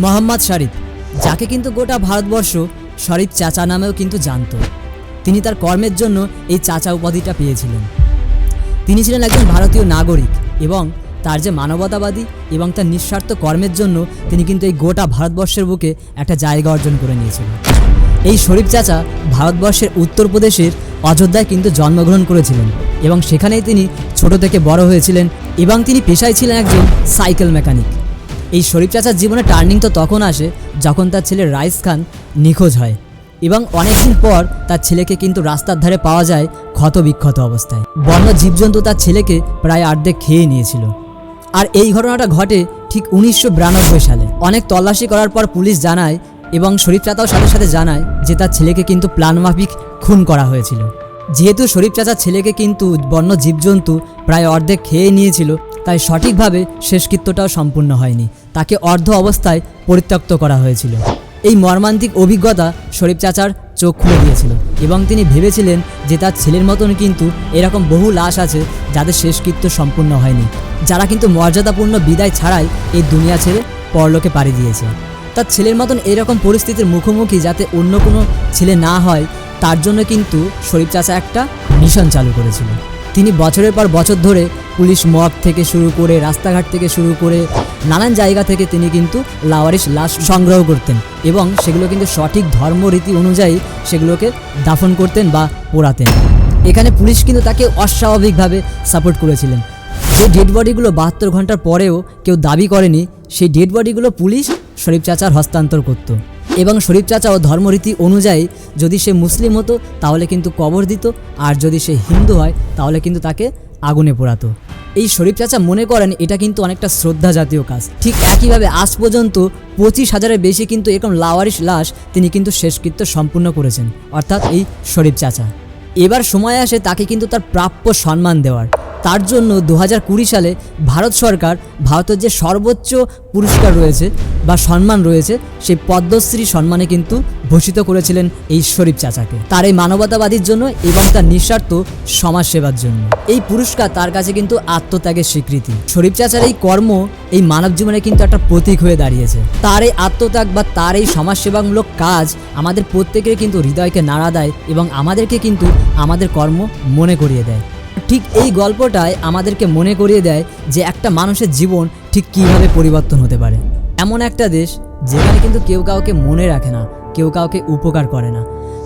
মোহাম্মদ শরীফ, যাকে কিন্তু গোটা ভারতবর্ষ শরীফ চাচা নামেও কিন্তু জানতো। তিনি তার কর্মের জন্য এই চাচা উপাধিটা পেয়েছিলেন। তিনি ছিলেন একজন ভারতীয় নাগরিক এবং তার যে মানবতাবাদী এবং তার নিঃস্বার্থ কর্মের জন্য তিনি কিন্তু এই গোটা ভারতবর্ষের বুকে একটা জায়গা অর্জন করে নিয়েছিলেন। এই শরীফ চাচা ভারতবর্ষের উত্তরপ্রদেশের অযোধ্যায় কিন্তু জন্মগ্রহণ করেছিলেন এবং সেখানেই তিনি ছোট থেকে বড় হয়েছিলেন এবং তিনি পেশায় ছিলেন একজন সাইকেল মেকানিক। এই শরীফ চাচার জীবনে টার্নিং তো তখন আসে যখন তার ছেলে রাইস খান নিখোঁজ হয় এবং অনেকদিন পর তার ছেলেকে কিন্তু রাস্তার ধারে পাওয়া যায় ক্ষত বিক্ষত অবস্থায়। বন্য জীবজন্তু তার ছেলেকে প্রায় অর্ধেক খেয়ে নিয়েছিল। আর এই ঘটনাটা ঘটে ঠিক উনিশশো বিরানব্বই সালে। অনেক তল্লাশি করার পর পুলিশ জানায় এবং শরীফ চাচাও সাথে সাথে জানায় যে তার ছেলেকে কিন্তু প্ল্যানমাফিক খুন করা হয়েছিল। যেহেতু শরীফ চাচার ছেলেকে কিন্তু বন্য জীবজন্তু প্রায় অর্ধেক খেয়ে নিয়েছিল, তাই সঠিকভাবে শেষকৃত্যটাও সম্পূর্ণ হয়নি। তাকে অর্ধ অবস্থায় পরিত্যক্ত করা হয়েছিল। এই মর্মান্তিক অভিজ্ঞতা শরীফ চাচার চোখ খুলে দিয়েছিল এবং তিনি ভেবেছিলেন যে তার ছেলের মতন কিন্তু এরকম বহু লাশ আছে যাদের শেষকৃত্য সম্পূর্ণ হয়নি। যারা কিন্তু মর্যাদাপূর্ণ বিদায় ছাড়াই এই দুনিয়া ছেড়ে পরলোকে পাড়ি দিয়েছে। তার ছেলের মতন এরকম পরিস্থিতির মুখোমুখি যাতে অন্য কোনো ছেলে না হয়, তার জন্য কিন্তু শরীফ চাচা একটা মিশন চালু করেছিল। তিনি বছরের পর বছর ধরে পুলিশ মগ থেকে শুরু করে, রাস্তাঘাট থেকে শুরু করে, নানান জায়গা থেকে তিনি কিন্তু লাওয়ারিশ লাশ সংগ্রহ করতেন এবং সেগুলো কিন্তু সঠিক ধর্মরীতি অনুযায়ী সেগুলোকে দাফন করতেন বা পোড়াতেন। এখানে পুলিশ কিন্তু তাকে অস্বাভাবিকভাবে সাপোর্ট করেছিলেন। যে ডেড বডিগুলো বাহাত্তর ঘণ্টার পরেও কেউ দাবি করেনি, সেই ডেড বডিগুলো পুলিশ শরীফ চাচার হস্তান্তর করত। এবং শরীফ চাচাও ধর্মরীতি অনুযায়ী যদি সে মুসলিম হতো, তাহলে কিন্তু কবর দিত। আর যদি সে হিন্দু হয়, তাহলে কিন্তু তাকে আগুনে পোড়াতো। এই শরীফ চাচা মনে করেন এটা কিন্তু অনেকটা শ্রদ্ধা জাতীয় কাজ। ঠিক একইভাবে আজ পর্যন্ত পঁচিশ হাজারের বেশি কিন্তু এরকম লাওয়ারিশ লাশ তিনি কিন্তু শেষকৃত্য সম্পূর্ণ করেছেন, অর্থাৎ এই শরীফ চাচা। এবার সময় আসে তাকে কিন্তু তার প্রাপ্য সম্মান দেওয়ার। তার জন্য দু সালে ভারত সরকার ভারতের যে সর্বোচ্চ পুরস্কার রয়েছে বা সম্মান রয়েছে, সেই পদ্মশ্রী সম্মানে কিন্তু ভূষিত করেছিলেন এই শরীফ চাচাকে। তার এই মানবতাবাদীর জন্য এবং তার নিঃস্বার্থ সমাজ সেবার জন্য। এই পুরস্কার তার কাছে কিন্তু আত্মত্যাগের স্বীকৃতি। শরীফ চাচার এই কর্ম এই মানব জীবনে কিন্তু একটা প্রতীক হয়ে দাঁড়িয়েছে। তার এই আত্মত্যাগ বা তার এই সমাজসেবামূলক কাজ আমাদের প্রত্যেকের কিন্তু হৃদয়কে নাড়া দেয় এবং আমাদেরকে কিন্তু আমাদের কর্ম মনে করিয়ে দেয়। ঠিক এই গল্পটাই আমাদেরকে মনে করিয়ে দেয় যে একটা মানুষের জীবন ঠিক কীভাবে পরিবর্তন হতে পারে। এমন একটা দেশ যেখানে কিন্তু কেউ কাউকে মনে রাখে না, কেউ কাউকে উপকার করে না।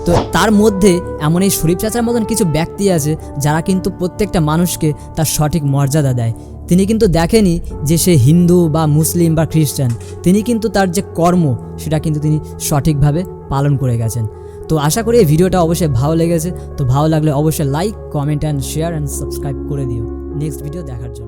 তো তার মধ্যে এমন এই শরীফ চাচার মতন কিছু ব্যক্তি আছে যারা কিন্তু প্রত্যেকটা মানুষকে তার সঠিক মর্যাদা দেয়। তিনি কিন্তু দেখেনি যে সে হিন্দু বা মুসলিম বা খ্রিস্টান। তিনি কিন্তু তার যে কর্ম, সেটা কিন্তু তিনি সঠিকভাবে পালন করে গেছেন। তো আশা করি এই ভিডিওটা অবশ্যই ভালো লেগেছে। তো ভালো লাগলে অবশ্যই like comment and share and subscribe করে দিও। নেক্সট ভিডিও দেখার জন্য।